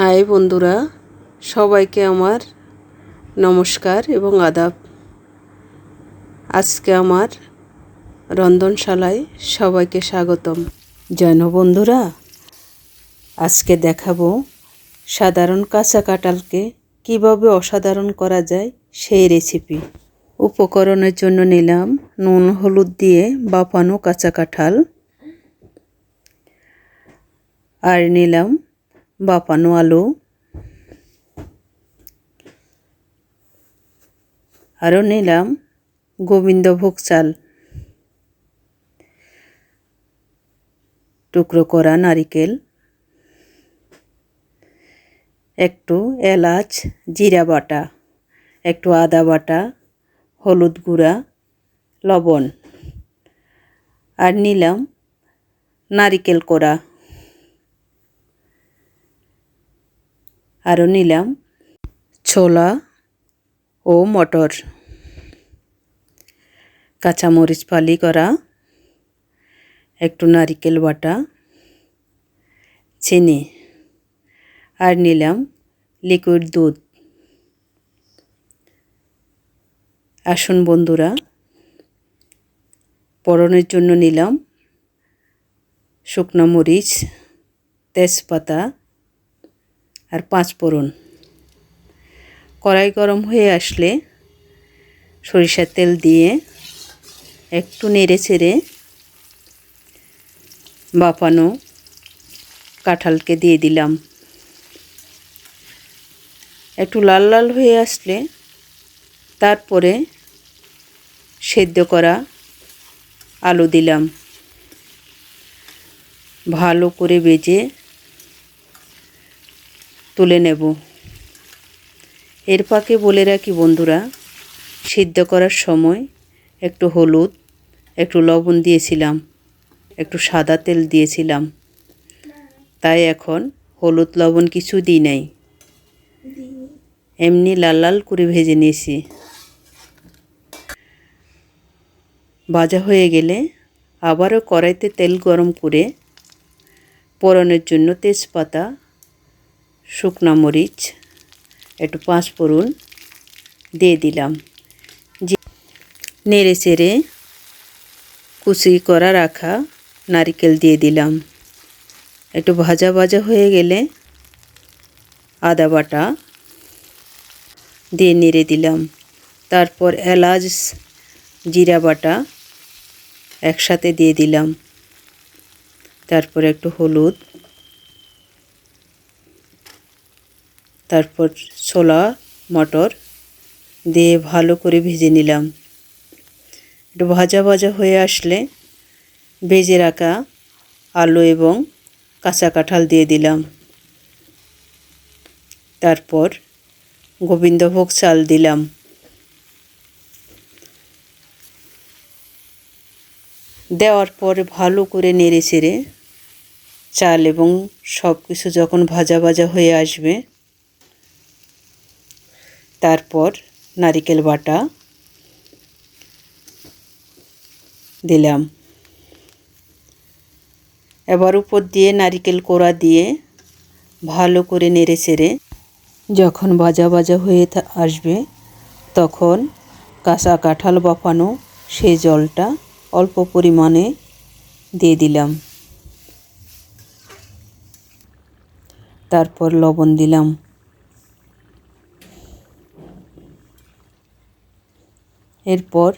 High বন্ধুরা, সবাইকে আমার নমস্কার এবং আদাব। আজকে আমার রন্ধনশালায় সবাইকে স্বাগতম। যেন বন্ধুরা, আজকে দেখাবো সাধারণ কাঁচা কাঁঠালকে কীভাবে অসাধারণ করা যায় সেই রেসিপি উপকরণের জন্য নিলাম নুন, হলুদ দিয়ে বাফানো কাঁচা কাঁঠাল। আর নিলাম বাপানো আলু আরও নিলাম গোবিন্দভোগ চাল। টুকরো করা নারিকেল। একটু এলাচ, জিরা বাটা। একটু আদা বাটা, হলুদ গুঁড়া, লবণ। আর নিলাম নারিকেল কোড়া। আরও নিলাম ছোলা ও মটর। কাঁচামরিচ ফালি করা, একটু নারিকেল বাটা, চিনি আর নিলাম লিকুইড দুধ। আসুন বন্ধুরা, পরনের জন্য নিলাম শুকনো মরিচ, তেজপাতা আর পাঁচ ফোড়ন। কড়াই গরম হয়ে আসলে সরিষার তেল দিয়ে একটু নেড়ে ছেড়ে বাপানো কাঁঠালকে দিয়ে দিলাম। একটু লাল লাল হয়ে আসলে তারপরে সেদ্ধ করা আলু দিলাম। ভালো করে বেজে তুলে নেব। এর পাকে বলে রাখি, বন্ধুরা, সিদ্ধ করার সময় একটু হলুদ, একটু লবণ দিয়েছিলাম, একটু সাদা তেল দিয়েছিলাম। তাই এখন হলুদ, লবণ কিছু দিই নাই। এমনি লাল লাল করে ভেজে নিয়েছি। ভাজা হয়ে গেলে আবারও কড়াইতে তেল গরম করে পরনের জন্য তেজপাতা শুকনা মরিচ, একটু পাঁচ ফোড়ন দিয়ে দিলাম। যে নেড়ে চেড়ে কুচি করা রাখা নারিকেল দিয়ে দিলাম। একটু ভাজা ভাজা হয়ে গেলে আদা বাটা দিয়ে নেড়ে দিলাম। তারপর এলাচ, জিরা বাটা একসাথে দিয়ে দিলাম। তারপর একটু হলুদ তারপর ছোলা, মটর দিয়ে ভালো করে ভেজে নিলাম। একটু ভাজা ভাজা হয়ে আসলে ভেজে রাখা আলু এবং কাঁচা কাঁঠাল দিয়ে দিলাম। তারপর গোবিন্দভোগ চাল দিলাম। দেওয়ার পর ভালো করে নেড়ে চেড়ে চাল এবং সব কিছু যখন ভাজা ভাজা হয়ে আসবে তারপর নারিকেল বাটা দিলাম। এবার উপর দিয়ে নারিকেল কোড়া দিয়ে ভালো করে নেড়ে চেড়ে যখন ভাজা ভাজা হয়ে আসবে, তখন কাঁচা কাঁঠাল বাফানো সেই জলটা অল্প পরিমাণে দিয়ে দিলাম। তারপর লবণ দিলাম। এরপর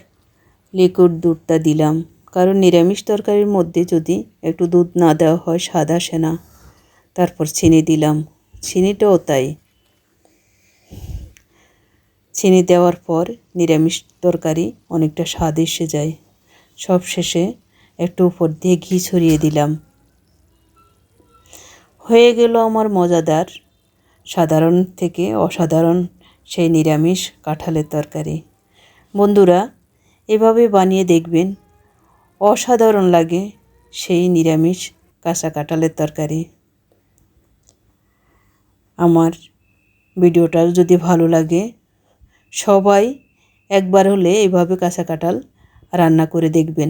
লিকুইড দুধটা দিলাম। কারণ নিরামিষ তরকারির মধ্যে যদি একটু দুধ না দেওয়া হয় সাদা সেনা তারপর চিনি দিলাম। চিনিটাও তাই। চিনি দেওয়ার পর নিরামিষ তরকারি অনেকটা স্বাদ এসে যায়। সব শেষে একটু উপর দিয়ে ঘি ছড়িয়ে দিলাম। হয়ে গেল আমার মজাদার, সাধারণ থেকে অসাধারণ সেই নিরামিষ কাঁঠালের তরকারি। বন্ধুরা, এভাবে বানিয়ে দেখবেন। অসাধারণ লাগে সেই নিরামিষ কাঁচা কাঁঠালের তরকারি। আমার ভিডিওটা যদি ভালো লাগে, সবাই একবার হলে এভাবে কাঁচা কাঁঠাল রান্না করে দেখবেন।